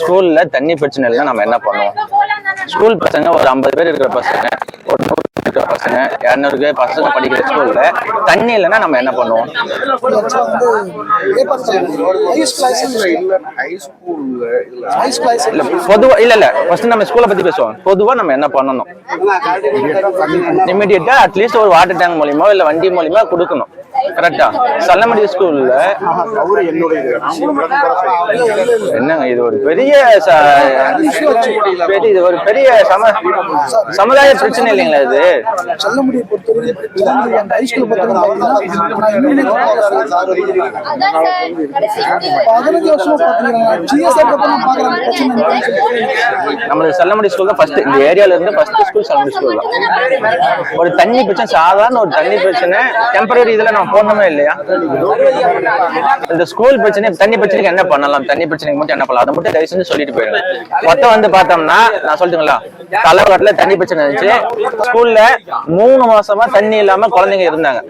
ஸ்கூல்ல தண்ணி பிரச்சனை இல்லை நம்ம என்ன பண்ணுவோம்? ஸ்கூல் பசங்க ஒரு ஐம்பது பேர் இருக்கிற பசங்க ஒரு நூறு பேர் இருக்கிற பசங்க இரநூறு பேர் பசங்க படிக்கிற ஸ்கூல்ல தண்ணி இல்லைன்னா நம்ம என்ன பண்ணுவோம்? இல்ல பொதுவா இல்ல இல்ல ஃபர்ஸ்ட் நம்ம ஸ்கூலை பத்தி பேசுவோம். பொதுவா நம்ம என்ன பண்ணணும்? இமிடியேட்டா அட்லீஸ்ட் ஒரு வாட்டர் டேங்க் மூலியமா இல்ல வண்டி மூலியமா கொடுக்கணும். கரெக்டா சல்லமடி ஸ்கூல்ல என்னங்க இது ஒரு பெரிய பெரிய இது ஒரு பெரிய சம சமுதாய பிரச்சனை இல்லைங்களா இது? செல்லமுடியை. நம்மளுக்கு செல்லமடி ஸ்கூல் தான். ஃபர்ஸ்ட் இந்த ஏரியால இருந்து ஃபர்ஸ்ட் ஸ்கூல் செல்லமடி ஸ்கூல் தான். ஒரு தண்ணி பிரச்சனை சாதாரண ஒரு தண்ணி பிரச்சனை டெம்பரரி இதுல நம்ம போடணுமே இல்லையா? இந்த ஸ்கூல் பிரச்சனை தண்ணி பிரச்சனைக்கு என்ன பண்ணலாம்? தண்ணி பிரச்சனைக்கு மட்டும் என்ன பண்ணலாம்? அதை மட்டும் தயவு செஞ்சு சொல்லிட்டு போயிடுங்க. மொத்தம் வந்து பார்த்தோம்னா நான் சொல்லட்டுங்களா தலைவரத்துல தண்ணி பிரச்சனை இருந்துச்சு. ஸ்கூல்ல மூணு மாசமா தண்ணி இல்லாம குழந்தைங்க இருந்தாங்க.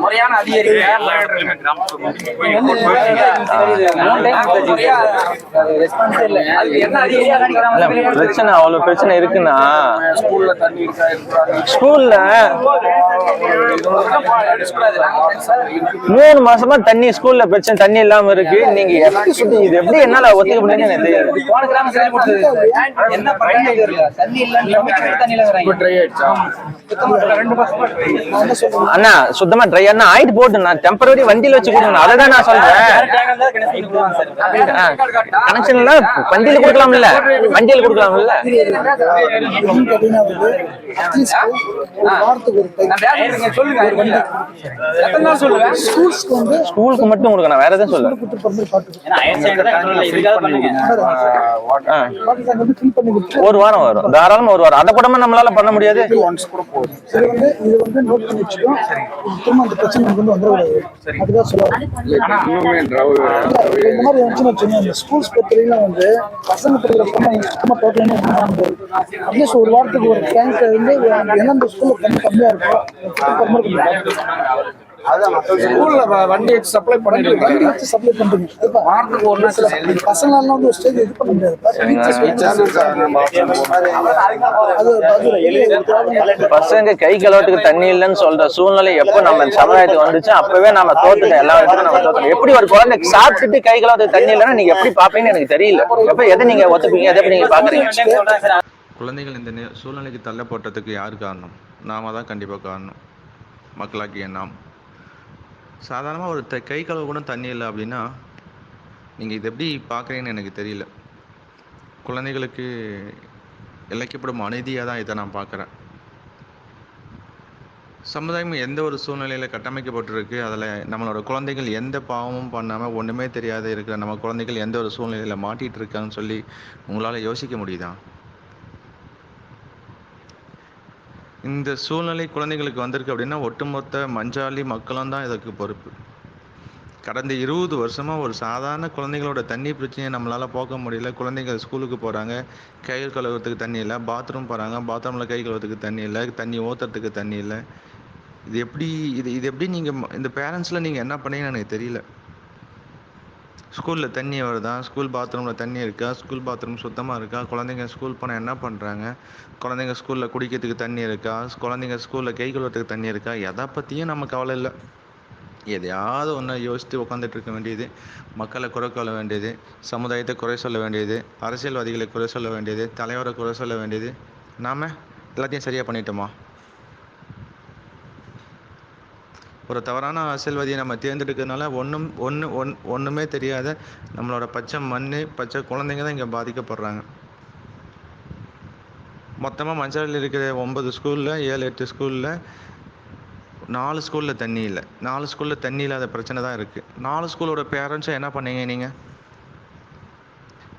முறையான அதிகாரிங்க பிரச்சனை அவ்வளவு பிரச்சனை இருக்குன்னா ஸ்கூல்ல ஸ்கூல்ல மூணு மாசமா தண்ணி ஸ்கூல்ல பிரச்சனை தண்ணி இல்லாம இருக்கு. நீங்க எப்படி சுத்தி- இது எப்படி என்னால ஒத்துக்க முடியும்னு எனக்கு தெரியாது. அண்ணா சுத்தமா ட்ரை அண்ணா ஆயிட்டு போட்டு நான் டெம்பரரி வண்டியில வச்சு கொடுங்க அதை தான் நான் சொல்றேன். கனெக்ஷன் எல்லாம் வண்டியில கொடுக்கலாம்ல. வண்டியில கொடுக்கலாம்ல. ஸ்கூல்ஸ்க்கு வந்து ஸ்கூலுக்கு மட்டும் கொடுக்கணும் வேற எதுவும் சொல்ல ஒரு வாரம் வரும். தாராளமா ஒரு வாரம். அதை கூட நம்மளால பண்ண முடியாது. இது வந்து இது வந்து நோட் பண்ணி வச்சுக்கோ திரும்ப அந்த பிரச்சனை நமக்கு வந்து வந்துடக்கூடாது. சொல்லுவாங்க இந்த மாதிரி வந்துச்சுன்னு வச்சுக்கோங்க இந்த ஸ்கூல்ஸ் பொறுத்தவரையிலும் வந்து பசங்க பொண்ணு சுத்தமாக டோட்டலாக அட்லீஸ்ட் ஒரு வாரத்துக்கு ஒரு டேங்க் வந்து எந்தெந்த ஸ்கூலில் தண்ணி கம்மியாக இருக்கும் ஸ்கூல்ல வண்டி வச்சு சப்ளை பண்ணிட்டு வண்டி வச்சு சப்ளை பண்ணுறீங்க இப்போ வாரத்துக்கு ஒரு நாள் சில பசங்களால வந்து ஒரு ஸ்டேஜ் இது பண்ண முடியாது அது அது பசங்க கை கழுவத்துக்கு தண்ணி இல்லைன்னு சொல்ற சூழ்நிலை எப்ப நம்ம சமுதாயத்துக்கு வந்துச்சு அப்பவே நம்ம தோத்துட்டோம் எல்லா இடத்துக்கும் நம்ம தோத்துட்டோம் எப்படி ஒரு குழந்தை சாப்பிட்டுட்டு கை கழுவத்துக்கு தண்ணி இல்லைன்னா நீங்க எப்படி பாப்பீங்கன்னு எனக்கு தெரியல எப்ப எதை நீங்க ஒத்துப்பீங்க எதை எப்படி நீங்க பாக்குறீங்க குழந்தைகள் இந்த நே- சூழ்நிலைக்கு தள்ளப்பட்டதுக்கு யார் காரணம்? நாம தான் கண்டிப்பாக காரணம். மக்களாக்கிய நாம். சாதாரணமாக ஒரு த கை கழுவு கூட தண்ணி இல்லை அப்படின்னா நீங்கள் இது எப்படி பார்க்குறீங்கன்னு எனக்கு தெரியல. குழந்தைகளுக்கு இழைக்கப்படும் அநீதியாக தான் இதை நான் பார்க்குறேன் சமுதாயம் எந்த ஒரு சூழ்நிலையில் கட்டமைக்கப்பட்டிருக்கு அதில் நம்மளோட குழந்தைகள் எந்த பாவமும் பண்ணாமல் ஒன்றுமே தெரியாத இருக்கிற நம்ம குழந்தைகள் எந்த ஒரு சூழ்நிலையில் மாட்டிகிட்டு இருக்காங்கன்னு சொல்லி உங்களால் யோசிக்க முடியுதா? இந்த சூழ்நிலை குழந்தைகளுக்கு வந்திருக்கு அப்படின்னா ஒட்டுமொத்த மஞ்சாலி மக்களும் தான் இதற்கு பொறுப்பு. கடந்த இருபது வருஷமாக ஒரு சாதாரண குழந்தைகளோட தண்ணி பிரச்சனையை நம்மளால் போக்க முடியல. குழந்தைகள் ஸ்கூலுக்கு போகிறாங்க கை கழுவுறதுக்கு தண்ணி இல்லை பாத்ரூம் போகிறாங்க பாத்ரூமில் கை கழுவுறதுக்கு தண்ணி இல்லை தண்ணி ஊற்றுறதுக்கு தண்ணி இல்லை. இது எப்படி இது இது எப்படி நீங்கள் இந்த பேரண்ட்ஸில் நீங்கள் என்ன பண்ணீங்கன்னு எனக்கு தெரியல. ஸ்கூலில் தண்ணி வருதா? ஸ்கூல் பாத்ரூமில் தண்ணி இருக்கா? ஸ்கூல் பாத்ரூம் சுத்தமாக இருக்கா? குழந்தைங்க ஸ்கூல் போனால் என்ன பண்ணுறாங்க குழந்தைங்க ஸ்கூலில் குடிக்கிறதுக்கு தண்ணி இருக்கா? குழந்தைங்க ஸ்கூலில் கை கழுவுறதுக்கு தண்ணி இருக்கா? எதை பற்றியும் நம்ம கவலை இல்லை. எதையாவது ஒன்று யோசித்து உட்காந்துட்டு இருக்க வேண்டியது. மக்களை குறை கொள்ள வேண்டியது. சமுதாயத்தை குறை சொல்ல வேண்டியது. அரசியல்வாதிகளை குறை சொல்ல வேண்டியது. தலைவரை குறை சொல்ல வேண்டியது. நாம் எல்லாத்தையும் சரியாக பண்ணிட்டோமா? ஒரு தவறான அரசியல்வாதியை நம்ம தேர்ந்தெடுக்கிறதுனால ஒன்றும் ஒன்று ஒன் ஒன்றுமே தெரியாத நம்மளோட பச்சை மண் பச்சை குழந்தைங்க தான் இங்கே பாதிக்கப்படுறாங்க. மொத்தமாக மஞ்சள் இருக்கிற ஒன்பது ஸ்கூலில் ஏழு எட்டு ஸ்கூலில் நாலு ஸ்கூலில் தண்ணி இல்லை. நாலு ஸ்கூலில் தண்ணி இல்லாத பிரச்சனை தான் இருக்குது நாலு ஸ்கூலோட பேரண்ட்ஸும் என்ன பண்ணீங்க நீங்கள்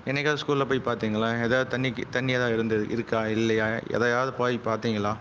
என்னைக்காவது ஸ்கூலில் போய் பார்த்தீங்களா? எதாவது தண்ணிக்கு தண்ணி எதாவது இருந்தது இருக்கா இல்லையா? எதையாவது போய் பார்த்தீங்களா?